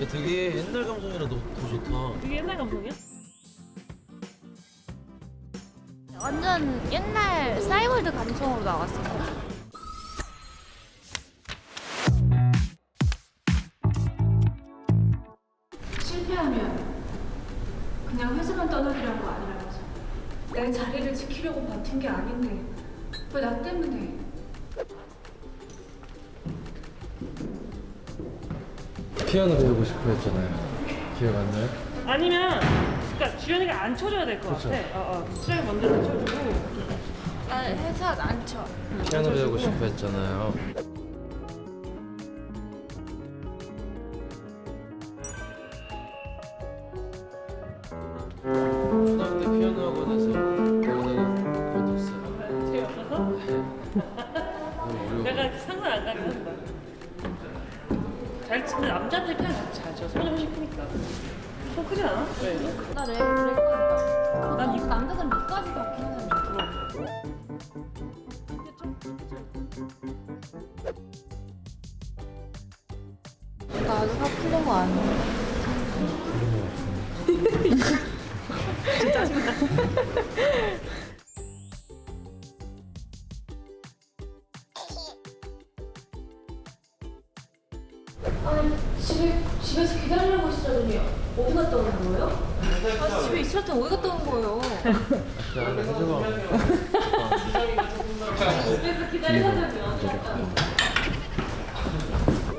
야, 되게 옛날 감성이라 너, 더 좋다. 되게 옛날 감성이야? 완전 옛날 싸이월드 감성으로 나왔어요. 실패하면 그냥 회사만 떠나기로 한거 아니라면서 내 자리를 지키려고 버틴 게 아닌데 왜 나 때문에 피아노 배우고 싶어 했잖아요. 기억 안 나요? 아니면 그러니까 주연이가 안 쳐줘야 될것 그쵸. 같아. 어, 어. 수정이 먼저 안 쳐주고. 난 회사 안 쳐. 피아노 배우고 싶어 했잖아요. 초등학교 때 피아노 학원에서 배우다가 그만뒀어요. 재미없어서? 너무 어려워. 내가 상상 안 가긴 한다. 잘 치는 남자들 잘 쳐. 손이 훨씬 크니까. 손 크지 않아? 왜? 나 랩, 랩한다. 난 이거 남자들은 밑까지도 없긴 하는데. 나 아직 화 풀린 거 아니야? 아니 집에서 거예요?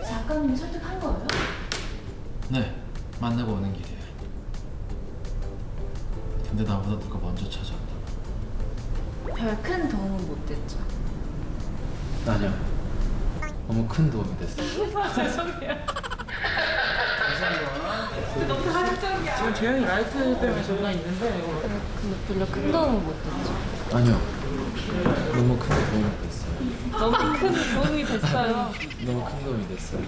작가님 설득한 거예요? 네, 만나고 오는 길이에요. 근데 나보다 누가 먼저 찾아왔다. 별 큰 도움은 못 됐죠. 아니요. 너무 큰 도움이 됐어요. 지금 재영이 라이트 때문에 전화 있는데 이거 근데 별로 큰 도움은 못 됐죠. 아니요. 너무 큰 도움이 됐어요. 너무 큰 도움이 됐어요. 너무 큰 도움이 됐어요.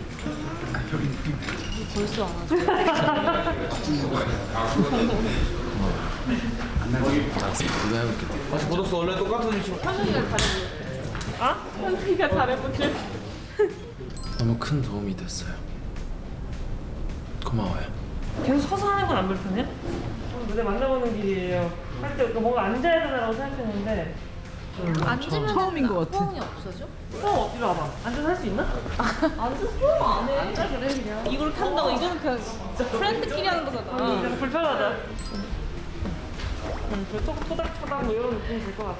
벌써 안 하죠. 알았어, 내가 해볼게. 고독수 원래 똑같은 위치로 아? 현이가 잘해보지. 너무 큰 도움이 됐어요. 고마워요. 계속 서서 하는 건 안 불편해? 어, 무대 만나보는 길이에요. 할 때 뭔가 앉아야 되나라고 생각했는데 앉으면 처음인 것 같아. 호응이 없어져? 어디로 와봐. 앉아서 할 수 있나? 앉아서 호응 안 해. 앉아 그래 그냥. 이걸 탄다고 이거는 그냥 프렌드끼리 하는 거잖아. 불편하다. 응, 그 토- 토닥토닥 뭐 이런 느낌이 들것 같아.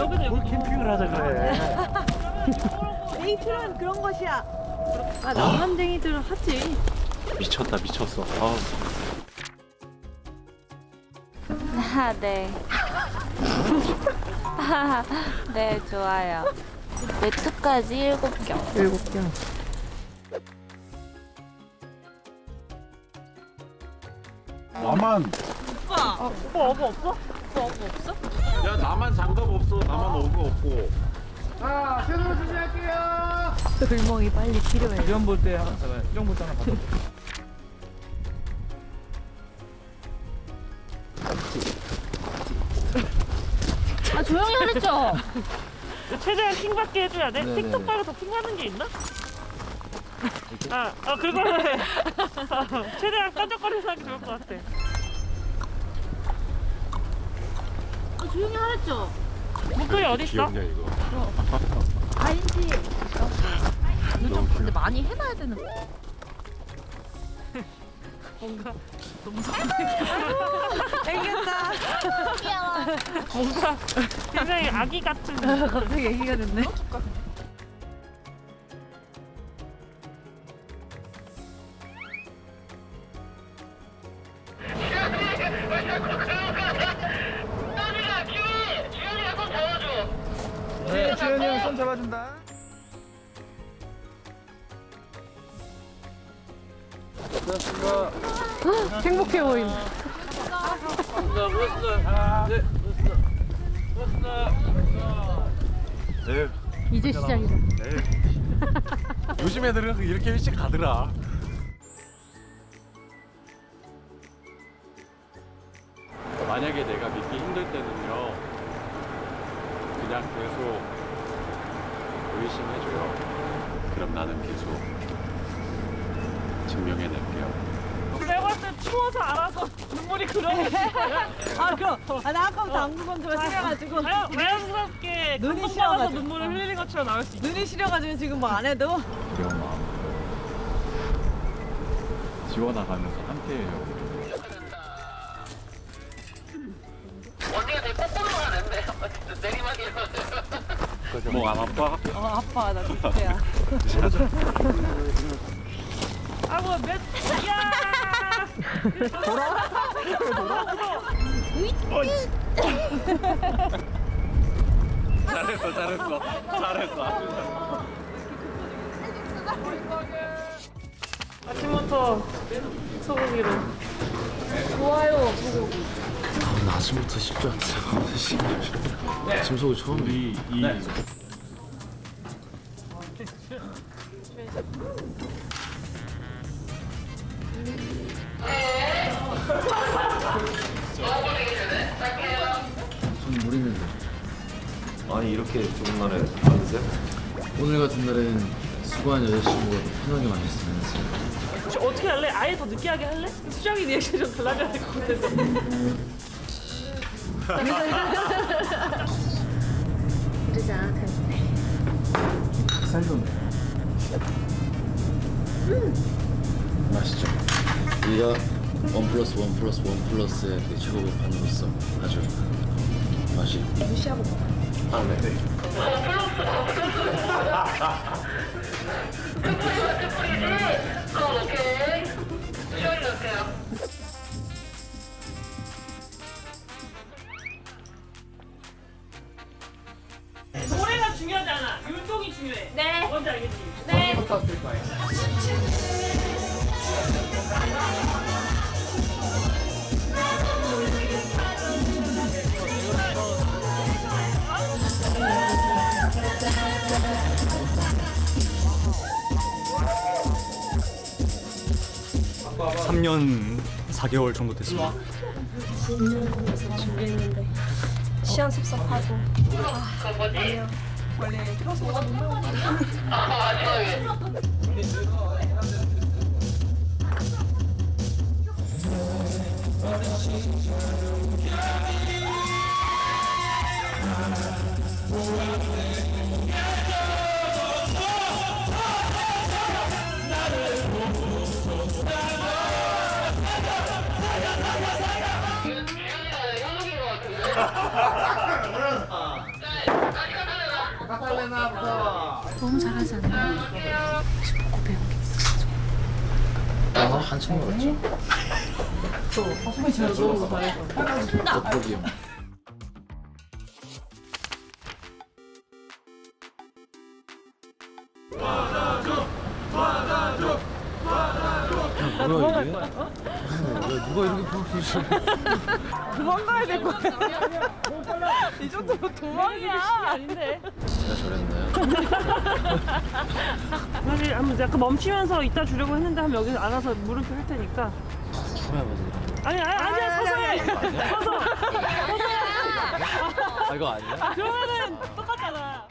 여기도 여기 캠핑을 하자 그래. 데이트란 그런 것이야. 아, 남남쟁이들은 하지. 미쳤다 미쳤어. 아우. 아, 네. 네, 좋아요. 매트까지 일곱 경. 일곱 개. 나만. 오빠 어버 없어? 야 나만 장갑 없어. 나만 어그 없고. 불멍이 빨리 필요해. 이런 볼때 하나 잡아요. 이런 볼때 하나 받아. 아, 조용히 하랬죠? 최대한 킹 받게 해줘야 돼? 네네네. 틱톡 말고 더 킹하는 게 있나? 아, 아 그거는 최대한 깐적거리면서 하기 좋을 것 같아. 조용히 하랬죠? 목소리 어디 있어? 귀엽냐 이거. 아닌지. 이거 좀 근데 많이 해놔야 되는 거. 뭔가 애기였다. 귀여워. 뭔가 굉장히 아기 같은. 갑자기 애기가 됐네. 도와준다. 행복해 보인다. 네. 이제 시작이다. 요즘 애들은 이렇게 일찍 가더라. 만약에 내가 믿기 힘들 때는요, 그냥 계속 의심해줘요. 그럼 나는 계속 증명해낼게요. 내가 봤을 때 추워서 알아서 눈물이 거야. 아 그럼 아, 나 아까부터 안구 건조가 심해가지고 자연, 자연스럽게 눈이 감동받아서 시려가지고. 눈물을 흘리는 것처럼 나올 수 있어. 눈이 시려가지고 지금 뭐 안 해도 두려운 마음 지워나가면서 함께해요. 목 안 아파? 어 아빠 나 진짜야 아이고 몇 야! 잘했어, 잘했어, 잘했어. 아침부터 소고기를. 아, 나 아침부터 쉽지 않다. 아침 속이. 이, 무리는 아니 이렇게 좋은 날에 받으세요? 오늘 같은 날엔 수고한 여자친구가 더 편하게 만났으면 했어요. 혹시 어떻게 할래? 아예 더 느끼하게 할래? 수정이 리액션 좀 달라져야 될 것 같 은데. 맛있죠? 우리가 원 플러스 원 플러스 원 플러스의 그 최고의 반으로서 아주 맛이 아, 네. 노래가 중요해. 네. 뭔지 알겠지? 삼년 4개월 정도 됐습니다. 준비했는데 시험 섭섭하고 원래 펴서 못 나오니까. 아, 맞아요. 너무 잘하지 않나요? 아, 한참 멀었죠. 겉보기요. 뭐야 이게? 야, 누가 이렇게 프로필을 도망가야 될거 같아 이 정도면 도망이야 아닌데. 제가 저랬나요? 사실 한번 약간 멈추면서 이따 주려고 했는데 한번 여기서 알아서 물음표 할 테니까. 처음 해봐서 아니 아니 아니야 서서 해. 서서. 아 이거 아니야? 그러면은 똑같잖아.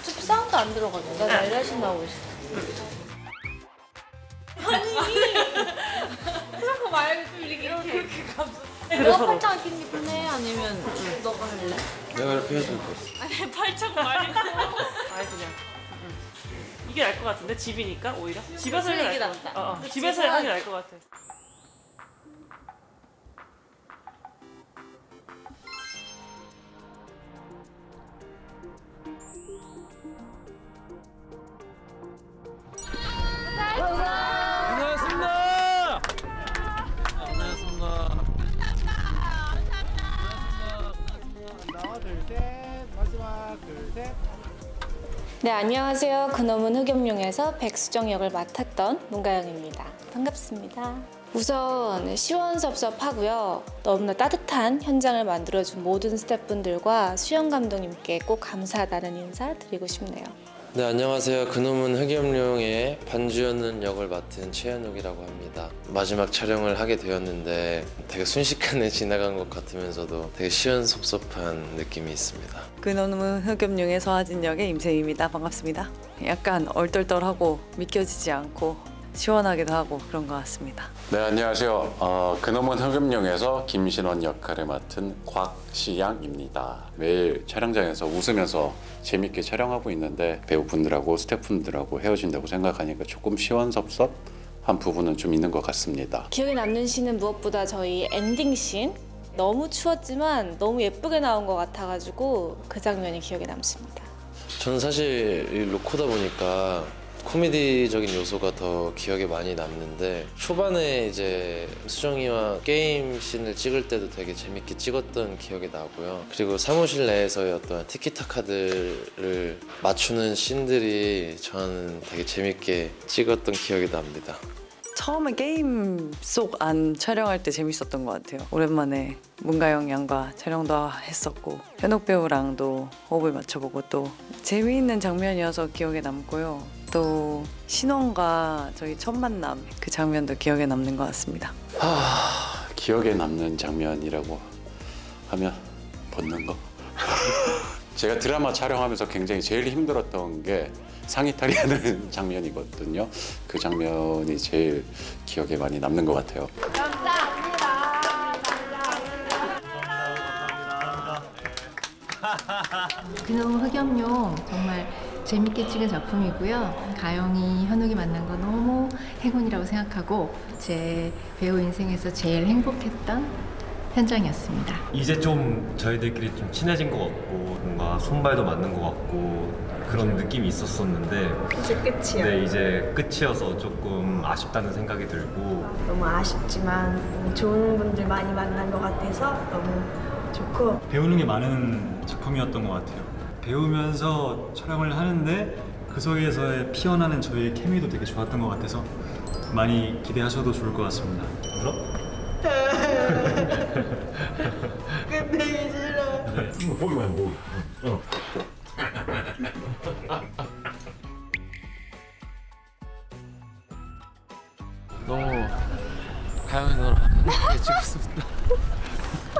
어차피 사운드 안 들어가죠 나 날라신 나오고 있어 그래 서로. 팔짱 끼는 게 편해? 아니면 너가 할래? 내가 이렇게 해줄 거. 발차고 말고. 아이 그냥. 응. 이게 날것 같은데 집이니까 오히려 집에서 이게. 낫다. 어, 어. 집에서 하는 게날것 같아. 둘셋 마지막 둘셋 네, 안녕하세요. 그놈은 흑염룡에서 백수정 역을 맡았던 문가영입니다. 반갑습니다. 우선 시원섭섭하고요. 너무나 따뜻한 현장을 만들어준 모든 스태프분들과 수영 감독님께 꼭 감사하다는 인사 드리고 싶네요. 네 안녕하세요. 그놈은 흑염룡의 반주연은 역을 맡은 최현욱이라고 합니다. 마지막 촬영을 하게 되었는데 되게 순식간에 지나간 것 같으면서도 되게 시원섭섭한 느낌이 있습니다. 그놈은 흑염룡의 서하진 역의 임세희입니다. 반갑습니다. 약간 얼떨떨하고 믿겨지지 않고 시원하기도 하고 그런 것 같습니다. 네 안녕하세요. 어, 그놈은 흑염룡에서 김신원 역할을 맡은 곽시양입니다. 매일 촬영장에서 웃으면서 재밌게 촬영하고 있는데 배우분들하고 스태프분들하고 헤어진다고 생각하니까 조금 시원섭섭 한 부분은 좀 있는 것 같습니다. 기억에 남는 씬은 무엇보다 저희 엔딩 씬 너무 추웠지만 너무 예쁘게 나온 것 같아가지고 그 장면이 기억에 남습니다. 저는 사실 이 로코다 보니까 코미디적인 요소가 더 기억에 많이 남는데 초반에 이제 수정이와 게임 씬을 찍을 때도 되게 재밌게 찍었던 기억이 나고요. 그리고 사무실 내에서의 어떤 티키타카들을 맞추는 씬들이 저는 되게 재밌게 찍었던 기억이 납니다. 처음에 게임 속 안 촬영할 때 재밌었던 것 같아요. 오랜만에 문가영 양과 촬영도 했었고 현옥 배우랑도 호흡을 맞춰보고 또 재미있는 장면이어서 기억에 남고요. 또 신원과 저희 첫 만남 그 장면도 기억에 남는 것 같습니다. 하, 기억에 남는 장면이라고 하면 벗는 거. 제가 드라마 촬영하면서 굉장히 제일 힘들었던 게 상의 탈의하는 장면이거든요. 그 장면이 제일 기억에 많이 남는 것 같아요. 그놈 흑염룡 정말 재밌게 찍은 작품이고요. 가영이 현욱이 만난 거 너무 행운이라고 생각하고 제 배우 인생에서 제일 행복했던 현장이었습니다. 이제 좀 저희들끼리 좀 친해진 것 같고 뭔가 손발도 맞는 것 같고 그런 느낌이 있었었는데 이제 끝이야. 네 이제 끝이어서 조금 아쉽다는 생각이 들고 너무 아쉽지만 너무 좋은 분들 많이 만난 것 같아서 너무 좋고 배우는 게 많은 작품이었던 것 같아요. 배우면서 촬영을 하는데 그 속에서의 피어나는 저희의 케미도 되게 좋았던 것 같아서 많이 기대하셔도 좋을 것 같습니다. 그럼? 끝내기 싫어. 네. 보기만 보기. 어. 너무 가영이 너랑 찍었습니다.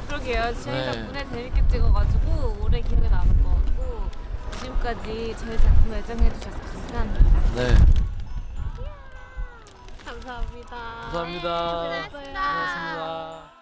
그러게요. 저희 네. 덕분에 재밌게 찍어가지고 오래 기억에 남을 것 같고 지금까지 저희 작품 애정해주셔서 감사합니다. 네 감사합니다. 감사합니다. 고생하셨습니다. 고맙습니다.